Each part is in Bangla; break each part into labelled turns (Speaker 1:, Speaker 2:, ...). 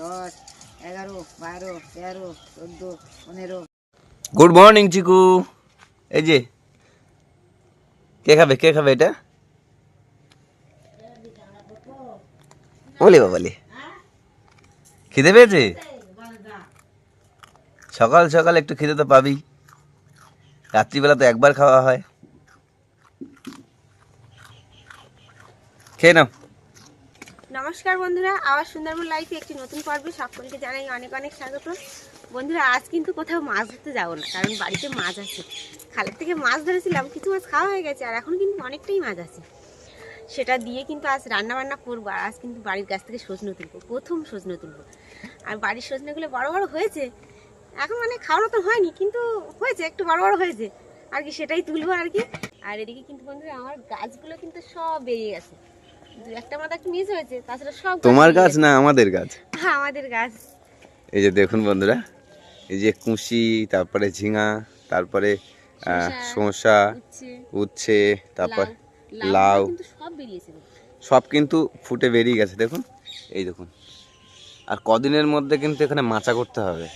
Speaker 1: দশ এগারো বারো তেরো পনেরো
Speaker 2: গুড মর্নিং চিকু এই যে কে খাবে কে খাবে এটা বলি বাবালি খিদে পেয়েছে সকাল সকাল একটু খিদে তো পাবি রাত্রিবেলা তো একবার খাওয়া হয় খেয়ে নাও
Speaker 1: নমস্কার বন্ধুরা আবার সুন্দরবন লাইফে একটি নতুন পর্ব সকলকে জানাই অনেক অনেক স্বাগত বন্ধুরা আজ কিন্তু কোথাও মাছ ধরতে যাবো না কারণ বাড়িতে মাছ আছে খালের থেকে মাছ ধরেছিলাম কিছু মাছ খাওয়া হয়ে গেছে আর এখন কিন্তু অনেকটাই মাছ আছে সেটা দিয়ে কিন্তু আজ রান্নাবান্না করবো আর আজ কিন্তু বাড়ির গাছ থেকে সজনে তুলবো প্রথম সজনে তুলবো আর বাড়ির সজনেগুলো বড় বড় হয়েছে এখন মানে খাওয়ানো তো হয়নি কিন্তু হয়েছে একটু বড় বড় হয়েছে আর কি সেটাই তুলবো আর কি আর এদিকে কিন্তু বন্ধুরা আমার গাছগুলো কিন্তু সব বেরিয়ে গেছে একটা মাথা একটু মিস হয়েছে তাছাড়া সব
Speaker 2: তোমার গাছ না আমাদের গাছ
Speaker 1: হ্যাঁ আমাদের গাছ
Speaker 2: এই যে দেখুন বন্ধুরা এই যে কুশি তারপরে ঝিঙা তারপরে শসা উচ্ছে তারপর লাউ সব কিন্তু ফুটে বেরিয়ে গেছে দেখুন এই দেখুন আর কদিনের মধ্যে কিন্তু এখানে মাচা করতে হবে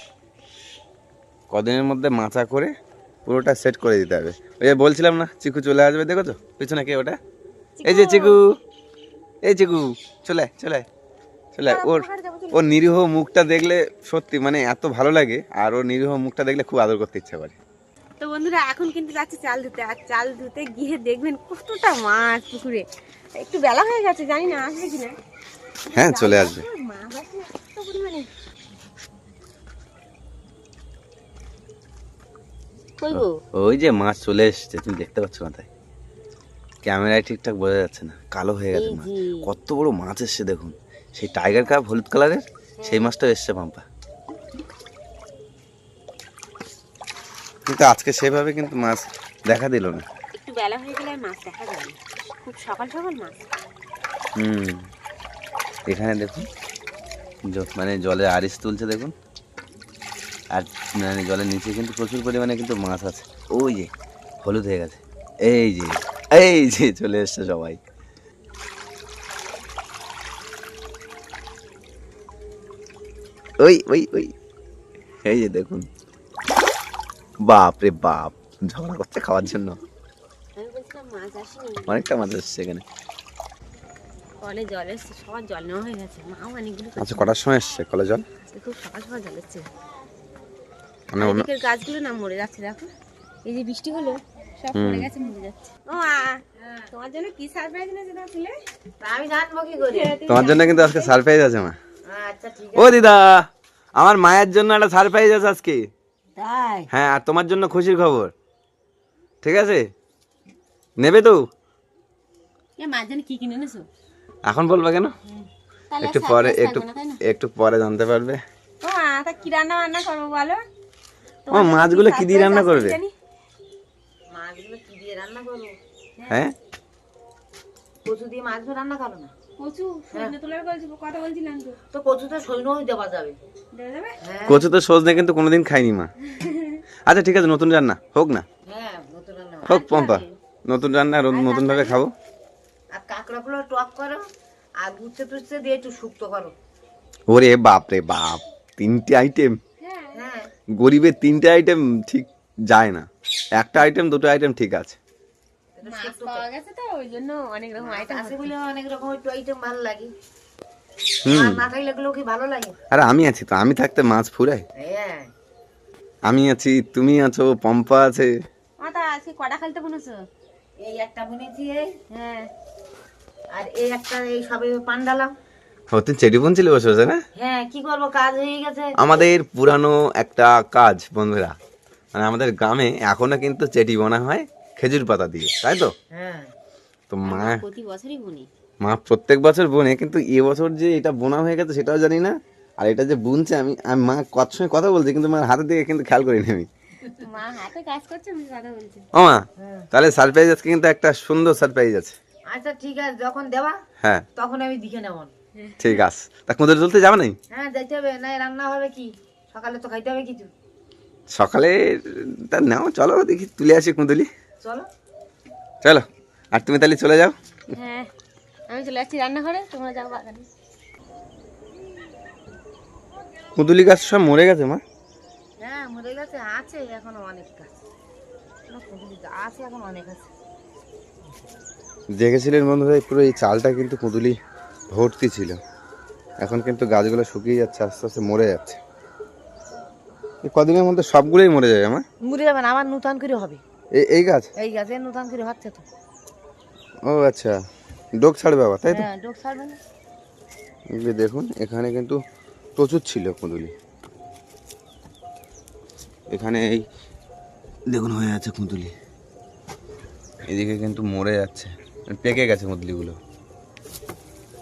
Speaker 2: কদিনের মধ্যে মাচা করে পুরোটা সেট করে দিতে হবে ওই বলছিলাম না চিকু চলে আসবে দেখো তো পিছনে কে ওটা এই যে চিকু এই যে গু চলে চলে চলে হ্যাঁ, ওর ওর নিরীহ মুখটা দেখলে সত্যি মানে এত ভালো লাগে আর ওর নিরীহ মুখটা দেখলে খুব আদর করতে ইচ্ছা করে
Speaker 1: তো বন্ধুরা এখন কিন্তু যাচ্ছে চাল ধুতে আর চাল ধুতে গিয়ে দেখবেন কতটা মাছ পুকুরে একটু বেলা হয়ে গেছে জানি না আসবে কিনা
Speaker 2: হ্যাঁ চলে আসবে ওই যে মাছ চলে এসছে তুমি দেখতে পাচ্ছ মাথায় ক্যামেরায় ঠিকঠাক বোঝা যাচ্ছে না কালো হয়ে গেছে মাছ কত বড় মাছ এসছে দেখুন সেই টাইগার কাপ হলুদ কালারের সেই মাছটাও এসছে পাম্পা কিন্তু আজকে সেভাবে কিন্তু মাছ দেখা দিল না হুম এখানে দেখুন মানে জলে আরিস তুলছে দেখুন আর মানে জলের নিচে কিন্তু প্রচুর পরিমাণে কিন্তু মাছ আছে ওই যে হলুদ হয়ে গেছে এই যে এই যে চলে এসছে সবাই ওই ওই ওই এই যে দেখুন বাপ রে বাপ ঝগড়া করতে খাওয়ার জন্য অনেকটা মাছ আসছে এখানে আচ্ছা, কটার সময় কলে জল
Speaker 1: মানে না মরে যাচ্ছে দেখো এই যে বৃষ্টি হলো তোমার জন্য হ্যাঁ,
Speaker 2: কিন্তু আজকে সারপ্রাইজ আছে মা আচ্ছা, ও দিদা আমার মায়ের জন্য একটা সারপ্রাইজ আছে আজকে হ্যাঁ আর তোমার জন্য খুশির খবর ঠিক আছে নেবে তো এখন বলবা কেন একটু পরে একটু একটু পরে জানতে পারবে ও মাছগুলো কি দিয়ে রান্না করবে হ্যাঁ
Speaker 3: কচু
Speaker 1: হ্যাঁ। তো হ্যাঁ।
Speaker 2: সজনে কিন্তু কোনোদিন খাইনি মা আচ্ছা ঠিক আছে নতুন রান্না হোক না হ্যাঁ, হোক পম্পা নতুন রান্না নতুন ভাবে খাবো করো ওরে বাপ রে বাপ তিনটে আইটেম গরিবের তিনটে আইটেম ঠিক যায় না একটা আইটেম দুটো আইটেম ঠিক আছে
Speaker 1: আছে না
Speaker 2: আমি আছি তো আমি থাকতে মাছ ফুরাই হ্যাঁ। আমি আছি তুমি আছো পম্পা আছে
Speaker 1: হ্যাঁ হ্যাঁ কি কাজ
Speaker 2: আমাদের পুরানো একটা কাজ বন্ধুরা মানে আমাদের গ্রামে এখনো কিন্তু চেটি বোনা হয় খেজুর পাতা দিয়ে তাই তো হ্যাঁ। তো মা প্রতি বছরই বুনি মা প্রত্যেক বছর বোনে কিন্তু এবছর যে এটা বোনা হয়ে গেছে সেটাও জানি না আর এটা যে বুনছে আমি আমি মা কত সময় কথা বলছি কিন্তু মার হাতের দিকে কিন্তু খেয়াল করিনি আমি
Speaker 1: মা হাতে কাজ করছে আমি কথা বলছি
Speaker 2: ও মা হ্যাঁ। তাহলে সারপ্রাইজ আজকে কিন্তু একটা সুন্দর সারপ্রাইজ আছে
Speaker 1: আচ্ছা ঠিক আছে যখন দেবা হ্যাঁ তখন আমি দেখে নেব
Speaker 2: ঠিক আছে তা কোদের চলতে যাবে নাই
Speaker 1: হ্যাঁ যাইতে হবে না রান্না হবে কি সকালে তো খাইতে হবে কিছু
Speaker 2: সকালে তা নাও চলো দেখি তুলে আসি কুঁদলি চলো চলো আর তুমি তাহলে চলে যাও হ্যাঁ
Speaker 1: আমি চলে যাচ্ছি রান্নাঘরে তোমরা যাও বাগানে
Speaker 2: কুঁদুলি গাছ সব মরে গেছে মা
Speaker 1: হ্যাঁ মরে গেছে আছে এখনো অনেক গাছ এখন
Speaker 2: অনেক আছে দেখেছিলেন বন্ধুরা পুরো এই চালটা কিন্তু কুঁদুলি ভর্তি ছিল এখন কিন্তু গাছগুলো শুকিয়ে যাচ্ছে আস্তে আস্তে মরে যাচ্ছে কদিনের মধ্যে সবগুলোই মরে যাবে আমার
Speaker 1: মরে যাবে না আমার নূতন করে হবে এই এই গাছ এই গাছ নতুন করে হচ্ছে তো
Speaker 2: ও আচ্ছা ডোক ছাড়বে আবার তাই তো হ্যাঁ ডোক ছাড়বে না দেখুন এখানে কিন্তু প্রচুর ছিল কুঁদুলি এখানে এই দেখুন হয়ে আছে কুঁদুলি এদিকে কিন্তু মরে যাচ্ছে পেকে গেছে কুঁদুলিগুলো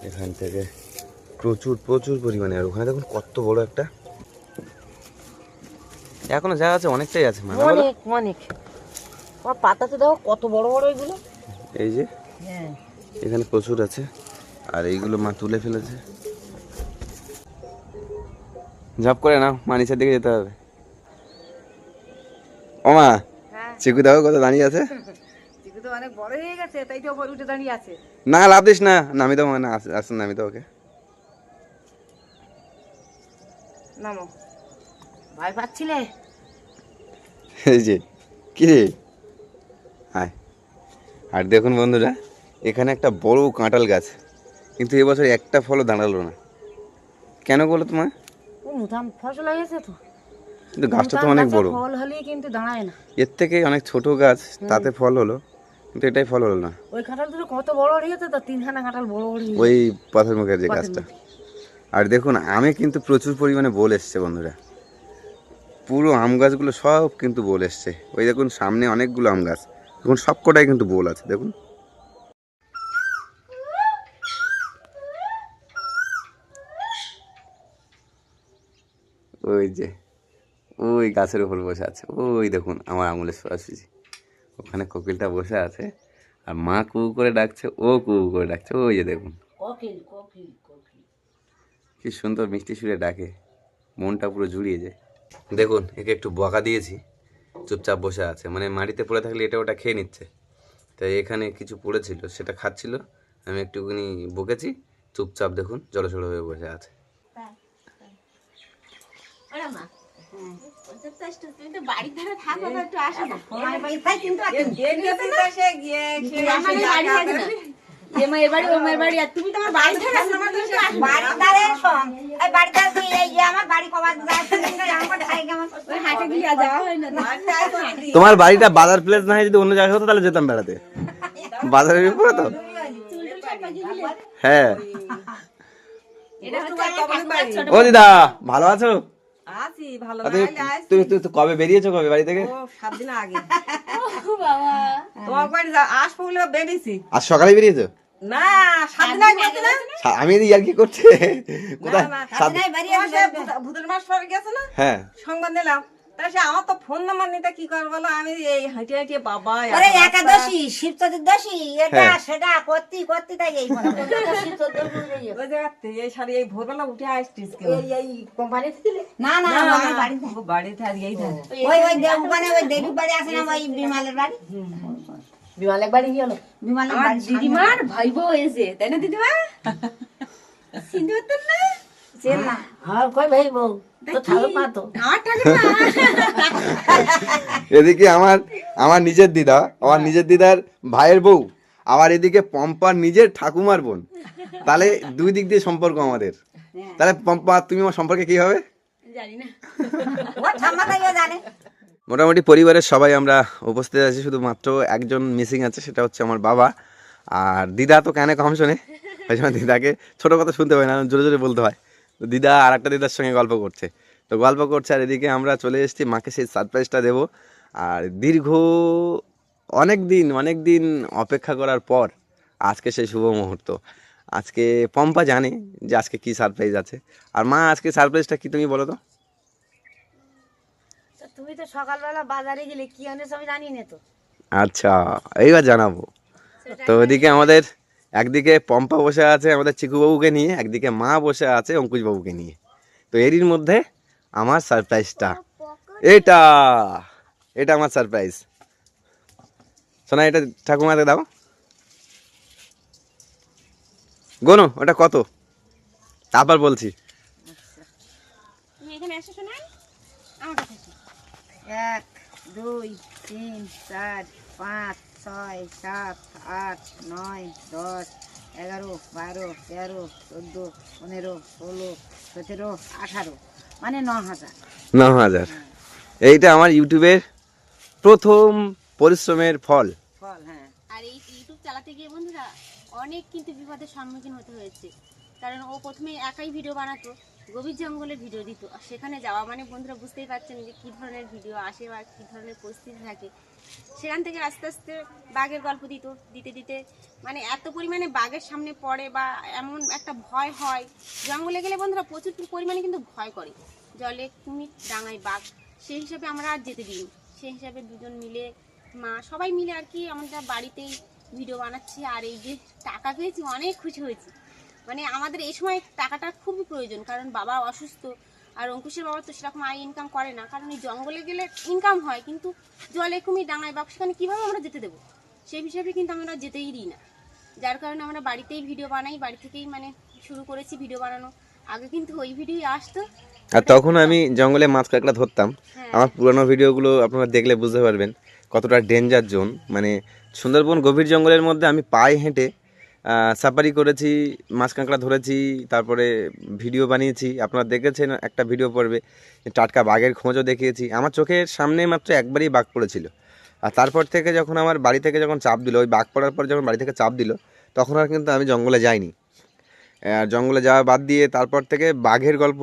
Speaker 2: এখান থেকে প্রচুর প্রচুর পরিমাণে আর ওখানে দেখুন কত বড় একটা এখনো যা আছে অনেকটাই আছে মানে
Speaker 1: অনেক অনেক আমার পাতাতে দেখো কত বড় বড় এগুলো
Speaker 2: এই যে হ্যাঁ এখানে প্রচুর আছে আর এইগুলো মা তুলে ফেলেছে ঝাপ করে নাও মানিসার দিকে যেতে হবে ওমা হ্যাঁ। চিকু দাও কত দাঁড়িয়ে আছে
Speaker 1: চিকু তো অনেক বড় হয়ে গেছে তাই তো উপরে উঠে দাঁড়িয়ে আছে
Speaker 2: না লাভ দিস না নামি দাও না আসুন নামি দাও ওকে
Speaker 1: নামো ভয় পাচ্ছিলে
Speaker 2: এই যে কি রে আর দেখুন বন্ধুরা এখানে একটা বড় কাঁঠাল গাছ কিন্তু এবছর একটা ফলও দাঁড়ালো না কেন বলো তোমার
Speaker 1: ফসল গেছে তো
Speaker 2: কিন্তু গাছটা তো অনেক বড়
Speaker 1: ফল হলেই কিন্তু দাঁড়ায় না
Speaker 2: এর থেকে অনেক ছোট গাছ তাতে ফল হলো কিন্তু এটাই ফল হলো না
Speaker 1: ওই কাঁঠাল তো কত বড় হয়েছে তো তিনখানা কাঁঠাল বড় বড়
Speaker 2: ওই পাথর মুখের যে গাছটা আর দেখুন আমি কিন্তু প্রচুর পরিমাণে বল এসছে বন্ধুরা পুরো আম গাছগুলো সব কিন্তু বল এসছে ওই দেখুন সামনে অনেকগুলো আম গাছ এখন সবকটাই কিন্তু বোল আছে দেখুন ওই যে ওই গাছের উপর বসে আছে ওই দেখুন আমার আঙুলের সরাসরি ওখানে কোকিলটা বসে আছে আর মা কু করে ডাকছে ও কু করে ডাকছে ওই যে দেখুন কি সুন্দর মিষ্টি সুরে ডাকে মনটা পুরো জুড়িয়ে যায় দেখুন একে একটু বকা দিয়েছি চুপচাপ বসে আছে মানে মাটিতে পড়ে থাকলে এটা ওটা খেয়ে নিচ্ছে তাই এখানে কিছু পড়েছিল সেটা খাচ্ছিল আমি একটুখানি বকেছি চুপচাপ দেখুন জলসড়ো হয়ে বসে আছে
Speaker 1: তোমার
Speaker 2: বাড়িটা বাজার প্লেস না হয় যদি অন্য জায়গায় হতো তাহলে যেতাম বেড়াতে বাজারের উপরে তো হ্যাঁ ও দিদা ভালো আছো তুমি কবে বেরিয়েছো কবে বাড়ি থেকে সাত দিন আগে সকালে বেরিয়েছো আমি ইয়ার কি কোথায়
Speaker 3: ভূতের মাস পরে গেছে না হ্যাঁ সংবাদ দিলাম এটা হ্যাঁ।
Speaker 1: সেটা করতি করতি তাই এই
Speaker 3: এই এই ভোরবেলা উঠে আসছিস না না আমার বাড়িতে
Speaker 1: ওই ওই মানে বাড়ি আছে না বিমালের বাড়ি দিদিমার এসে তাই না দিদিমা না
Speaker 3: হ্যাঁ। হ্যাঁ,
Speaker 2: এদিকে আমার আমার নিজের দিদা আমার হ্যাঁ। নিজের দিদার ভাইয়ের বউ আবার এদিকে পম্পার নিজের ঠাকুমার বোন তাহলে দুই দিক দিয়ে সম্পর্ক আমাদের তাহলে পম্পা তুমি আমার সম্পর্কে কি হবে জানি না মোটামুটি পরিবারের সবাই আমরা উপস্থিত আছি শুধু মাত্র একজন মিসিং আছে সেটা হচ্ছে আমার বাবা আর দিদা তো কেনে কম শোনে ওই সময় দিদাকে ছোটো কথা শুনতে হয় না জোরে জোরে বলতে হয় তো দিদা আর একটা দিদার সঙ্গে গল্প করছে তো গল্প করছে আর এদিকে আমরা চলে এসেছি মাকে সেই সারপ্রাইজটা দেবো আর দীর্ঘ অনেক দিন অনেক দিন অপেক্ষা করার পর আজকে সেই শুভ মুহূর্ত আজকে পম্পা জানে যে আজকে কী সারপ্রাইজ আছে আর মা আজকে সারপ্রাইজটা কী তুমি বলো তো
Speaker 1: তুমি তো সকালবেলা বাজারে গেলে কি আনেছো আমি জানি না তো
Speaker 2: আচ্ছা এইবার জানাবো তো ওদিকে আমাদের একদিকে পম্পা বসে আছে আমাদের চিকুবাবুকে নিয়ে একদিকে মা বসে আছে অঙ্কুশবাবুকে নিয়ে তো এরই মধ্যে আমার সারপ্রাইজটা এটা এটা আমার সারপ্রাইজ শোনা এটা ঠাকুমাতে দাও গোনো ওটা কত তারপর বলছি
Speaker 1: এখানে এসো সোনা আমার
Speaker 3: কাছে এক দুই তিন চার পাঁচ ছয় সাত আট নয় দশ এগারো বারো তেরো চোদ্দো পনেরো ষোলো সতেরো আঠারো মানে ন হাজার
Speaker 2: ন হাজার এইটা আমার ইউটিউবের প্রথম পরিশ্রমের ফল ফল
Speaker 1: হ্যাঁ আর এই ইউটিউব চালাতে গিয়ে বন্ধুরা অনেক কিন্তু বিপদের সম্মুখীন হতে হয়েছে কারণ ও প্রথমে একাই ভিডিও বানাতো গভীর জঙ্গলে ভিডিও দিত আর সেখানে যাওয়া মানে বন্ধুরা বুঝতেই পারছেন যে কী ধরনের ভিডিও আসে বা কী ধরনের পরিস্থিতি থাকে সেখান থেকে আস্তে আস্তে বাঘের গল্প দিত দিতে দিতে মানে এত পরিমাণে বাঘের সামনে পড়ে বা এমন একটা ভয় হয় জঙ্গলে গেলে বন্ধুরা প্রচুর পরিমাণে কিন্তু ভয় করে জলে কুমির ডাঙায় বাঘ সেই হিসাবে আমরা আর যেতে দিই সেই হিসাবে দুজন মিলে মা সবাই মিলে আর কি আমরা বাড়িতেই ভিডিও বানাচ্ছি আর এই যে টাকা পেয়েছি অনেক খুশি হয়েছি মানে আমাদের এই সময় টাকাটা খুবই প্রয়োজন কারণ বাবা অসুস্থ আর অঙ্কুশের বাবা তো সেরকম আয় ইনকাম করে না কারণ এই জঙ্গলে গেলে ইনকাম হয় কিন্তু জলে কুমি ডাঙায় বা সেখানে কীভাবে আমরা যেতে দেবো সেই হিসাবে কিন্তু আমরা যেতেই দিই না যার কারণে আমরা বাড়িতেই ভিডিও বানাই বাড়ি থেকেই মানে শুরু করেছি ভিডিও বানানো আগে কিন্তু ওই ভিডিওই আসতো
Speaker 2: আর তখন আমি জঙ্গলে মাছ কাঁকড়া ধরতাম হ্যাঁ। আমার পুরানো ভিডিওগুলো আপনারা দেখলে বুঝতে পারবেন কতটা ডেঞ্জার জোন মানে সুন্দরবন গভীর জঙ্গলের মধ্যে আমি পায়ে হেঁটে সাফারি করেছি মাছ কাঁকড়া ধরেছি তারপরে ভিডিও বানিয়েছি আপনারা দেখেছেন একটা ভিডিও পর্বে টাটকা বাঘের খোঁজও দেখিয়েছি আমার চোখের সামনে মাত্র একবারই বাঘ পড়েছিল আর তারপর থেকে যখন আমার বাড়ি থেকে যখন চাপ দিল ওই বাঘ পড়ার পর যখন বাড়ি থেকে চাপ দিল তখন আর কিন্তু আমি জঙ্গলে যাইনি আর জঙ্গলে যাওয়া বাদ দিয়ে তারপর থেকে বাঘের গল্প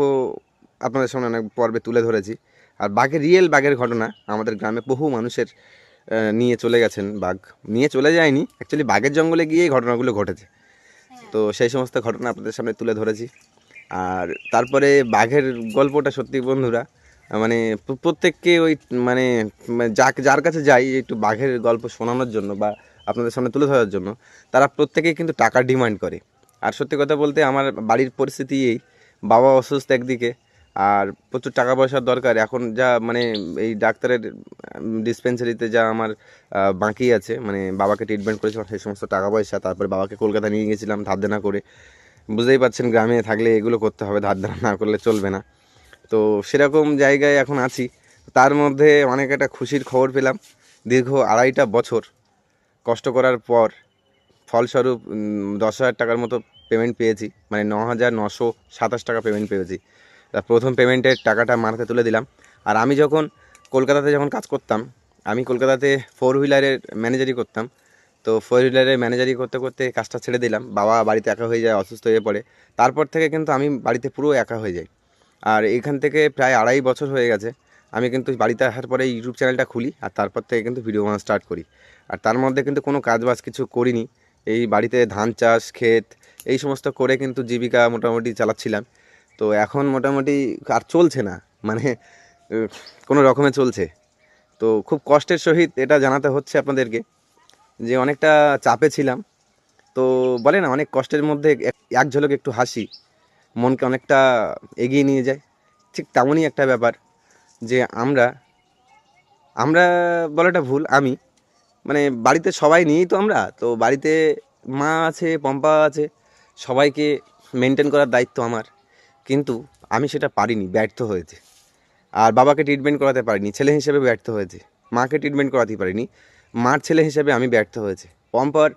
Speaker 2: আপনাদের সামনে অনেক পর্বে তুলে ধরেছি আর বাঘের রিয়েল বাঘের ঘটনা আমাদের গ্রামে বহু মানুষের নিয়ে চলে গেছেন বাঘ নিয়ে চলে যায়নি অ্যাকচুয়ালি বাঘের জঙ্গলে গিয়ে ঘটনাগুলো ঘটেছে হ্যাঁ। তো সেই সমস্ত ঘটনা আপনাদের সামনে তুলে ধরেছি আর তারপরে বাঘের গল্পটা সত্যি বন্ধুরা মানে প্রত্যেককে ওই মানে, মানে যা যার কাছে যাই একটু বাঘের গল্প শোনানোর জন্য বা আপনাদের সামনে তুলে ধরার জন্য তারা প্রত্যেকেই কিন্তু টাকা ডিমান্ড করে আর সত্যি কথা বলতে আমার বাড়ির পরিস্থিতি এই বাবা অসুস্থ একদিকে আর প্রচুর টাকা পয়সার দরকার এখন যা মানে এই ডাক্তারের ডিসপেন্সারিতে যা আমার বাকি আছে মানে বাবাকে ট্রিটমেন্ট করেছিলাম সেই সমস্ত টাকা পয়সা তারপরে বাবাকে কলকাতা নিয়ে গেছিলাম ধার দেনা করে বুঝতেই পারছেন গ্রামে থাকলে এগুলো করতে হবে ধার দেনা না করলে চলবে না তো সেরকম জায়গায় এখন আছি তার মধ্যে অনেক একটা খুশির খবর পেলাম দীর্ঘ আড়াইটা বছর কষ্ট করার পর ফলস্বরূপ দশ হাজার টাকার মতো পেমেন্ট পেয়েছি মানে ন হাজার নশো সাতাশ টাকা পেমেন্ট পেয়েছি তার প্রথম পেমেন্টের টাকাটা মাথাতে তুলে দিলাম আর আমি যখন কলকাতাতে যখন কাজ করতাম আমি কলকাতাতে ফোর হুইলারের ম্যানেজারি করতাম তো ফোর হুইলারের ম্যানেজারি করতে করতে কাজটা ছেড়ে দিলাম বাবা বাড়িতে একা হয়ে যায় অসুস্থ হয়ে পড়ে তারপর থেকে কিন্তু আমি বাড়িতে পুরো একা হয়ে যাই আর এখান থেকে প্রায় আড়াই বছর হয়ে গেছে আমি কিন্তু বাড়িতে আসার পরে ইউটিউব চ্যানেলটা খুলি আর তারপর থেকে কিন্তু ভিডিও বানানো স্টার্ট করি আর তার মধ্যে কিন্তু কোনো কাজ বাজ কিছু করিনি এই বাড়িতে ধান চাষ ক্ষেত এই সমস্ত করে কিন্তু জীবিকা মোটামুটি চালাচ্ছিলাম তো এখন মোটামুটি আর চলছে না মানে কোনো রকমে চলছে তো খুব কষ্টের সহিত এটা জানাতে হচ্ছে আপনাদেরকে যে অনেকটা চাপে ছিলাম তো বলে না অনেক কষ্টের মধ্যে এক ঝলক একটু হাসি মনকে অনেকটা এগিয়ে নিয়ে যায় ঠিক তেমনই একটা ব্যাপার যে আমরা আমরা বলাটা ভুল আমি মানে বাড়িতে সবাই নিয়েই তো আমরা তো বাড়িতে মা আছে পম্পা আছে সবাইকে মেনটেন করার দায়িত্ব আমার কিন্তু আমি সেটা পারিনি ব্যর্থ হয়েছে আর বাবাকে ট্রিটমেন্ট করাতে পারিনি ছেলে হিসেবে ব্যর্থ হয়েছে মাকে ট্রিটমেন্ট করাতে পারিনি মার ছেলে হিসেবে আমি ব্যর্থ হয়েছে পম্পার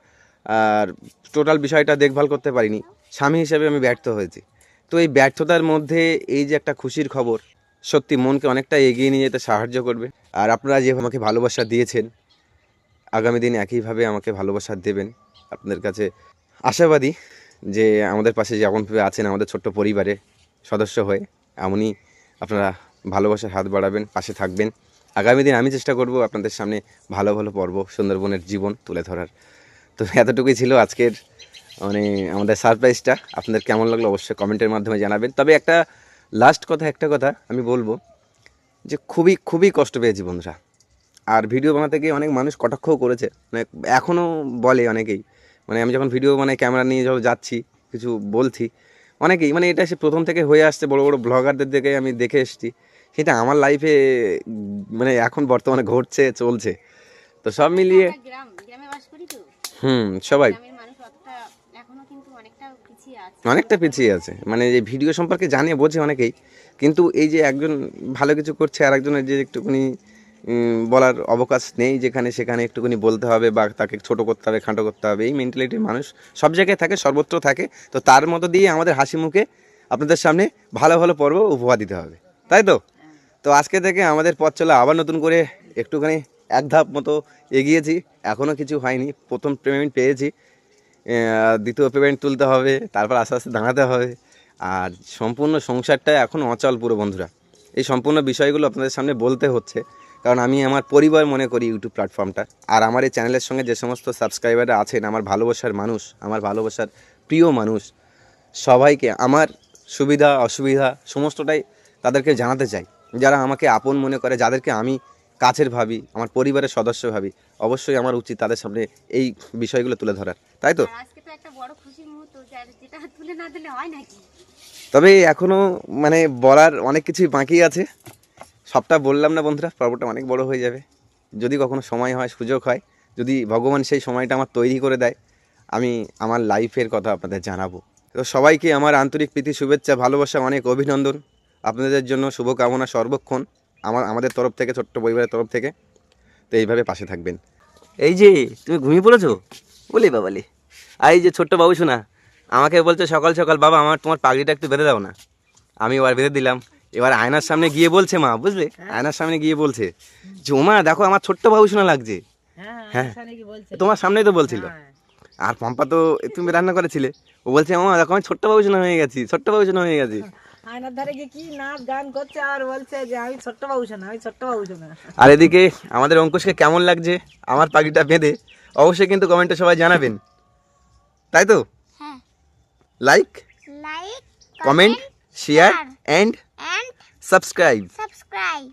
Speaker 2: আর টোটাল বিষয়টা দেখভাল করতে পারিনি স্বামী হিসেবে আমি ব্যর্থ হয়েছি তো এই ব্যর্থতার মধ্যে এই যে একটা খুশির খবর সত্যি মনকে অনেকটা এগিয়ে নিয়ে যেতে সাহায্য করবে আর আপনারা যে আমাকে ভালোবাসা দিয়েছেন আগামী দিন একইভাবে আমাকে ভালোবাসা দেবেন আপনাদের কাছে আশাবাদী যে আমাদের পাশে যেমনভাবে আছেন আমাদের ছোট্ট পরিবারে সদস্য হয়ে এমনই আপনারা ভালোবাসার হাত বাড়াবেন পাশে থাকবেন আগামী দিন আমি চেষ্টা করব আপনাদের সামনে ভালো ভালো পর্ব সুন্দরবনের জীবন তুলে ধরার তো এতটুকুই ছিল আজকের মানে আমাদের সারপ্রাইজটা আপনাদের কেমন লাগলো অবশ্যই কমেন্টের মাধ্যমে জানাবেন তবে একটা লাস্ট কথা একটা কথা আমি বলবো যে খুবই খুবই কষ্ট পেয়েছি বন্ধুরা আর ভিডিও বানাতে গিয়ে অনেক মানুষ কটাক্ষও করেছে মানে এখনও বলে অনেকেই মানে আমি যখন ভিডিও মানে ক্যামেরা নিয়ে যখন যাচ্ছি কিছু বলছি অনেকেই মানে এটা সে প্রথম থেকে হয়ে আসছে বড় বড় ব্লগারদের দিকে আমি দেখে এসেছি সেটা আমার লাইফে মানে এখন বর্তমানে ঘটছে চলছে তো সব মিলিয়ে হুম সবাই অনেকটা পিছিয়ে আছে মানে এই ভিডিও সম্পর্কে জানে বোঝে অনেকেই কিন্তু এই যে একজন ভালো কিছু করছে আর একজনের যে একটুখানি বলার অবকাশ নেই যেখানে সেখানে একটুখানি বলতে হবে বা তাকে ছোটো করতে হবে খাঁটো করতে হবে এই মেন্টালিটির মানুষ সব জায়গায় থাকে সর্বত্র থাকে তো তার মতো দিয়ে আমাদের হাসি মুখে আপনাদের সামনে ভালো ভালো পর্ব উপহার দিতে হবে তাই তো তো আজকে থেকে আমাদের পথ চলে আবার নতুন করে একটুখানি এক ধাপ মতো এগিয়েছি এখনও কিছু হয়নি প্রথম পেমেন্ট পেয়েছি দ্বিতীয় পেমেন্ট তুলতে হবে তারপর আস্তে আস্তে দাঁড়াতে হবে আর সম্পূর্ণ সংসারটা এখন অচল পুরো বন্ধুরা এই সম্পূর্ণ বিষয়গুলো আপনাদের সামনে বলতে হচ্ছে কারণ আমি আমার পরিবার মনে করি ইউটিউব প্ল্যাটফর্মটা আর আমার এই চ্যানেলের সঙ্গে যে সমস্ত সাবস্ক্রাইবাররা আছেন আমার ভালোবাসার মানুষ আমার ভালোবাসার প্রিয় মানুষ সবাইকে আমার সুবিধা অসুবিধা সমস্তটাই তাদেরকে জানাতে চাই যারা আমাকে আপন মনে করে যাদেরকে আমি কাছের ভাবি আমার পরিবারের সদস্য ভাবি অবশ্যই আমার উচিত তাদের সামনে এই বিষয়গুলো তুলে ধরার তাই তো তবে এখনও মানে বলার অনেক কিছুই বাকি আছে সবটা বললাম না বন্ধুরা পর্বটা অনেক বড় হয়ে যাবে যদি কখনো সময় হয় সুযোগ হয় যদি ভগবান সেই সময়টা আমার তৈরি করে দেয় আমি আমার লাইফের কথা আপনাদের জানাবো তো সবাইকে আমার আন্তরিক প্রীতি শুভেচ্ছা ভালোবাসা অনেক অভিনন্দন আপনাদের জন্য শুভকামনা সর্বক্ষণ আমার আমাদের তরফ থেকে ছোট্ট পরিবারের তরফ থেকে তো এইভাবে পাশে থাকবেন এই যে তুমি ঘুমিয়ে পড়েছো বলি বাবালি আর এই যে ছোট্ট বাবু শোনা আমাকে বলছে সকাল সকাল বাবা আমার তোমার পাগড়িটা একটু বেঁধে দাও না আমি ওর বেঁধে দিলাম এবার আয়নার সামনে গিয়ে বলছে মা বুঝলে হ্যাঁ। আয়নার সামনে গিয়ে বলছে যে ওমা দেখো আমার ছোট্ট ভাবু শোনা লাগছে হ্যাঁ, হ্যাঁ। তোমার সামনেই তো বলছিল হ্যাঁ। আর পম্পা তো তুমি রান্না করেছিলে ও বলছে ওমা দেখো আমি ছোট্ট ভাবু শোনা হয়ে গেছি ছোট্ট বাবু শোনা হয়ে গেছি আয়নার ধারে আর এদিকে আমাদের অঙ্কুশকে কেমন লাগছে আমার পাখিটা বেঁধে অবশ্যই কিন্তু কমেন্টে সবাই জানাবেন তাই তো like like comment share and, and subscribe. Subscribe.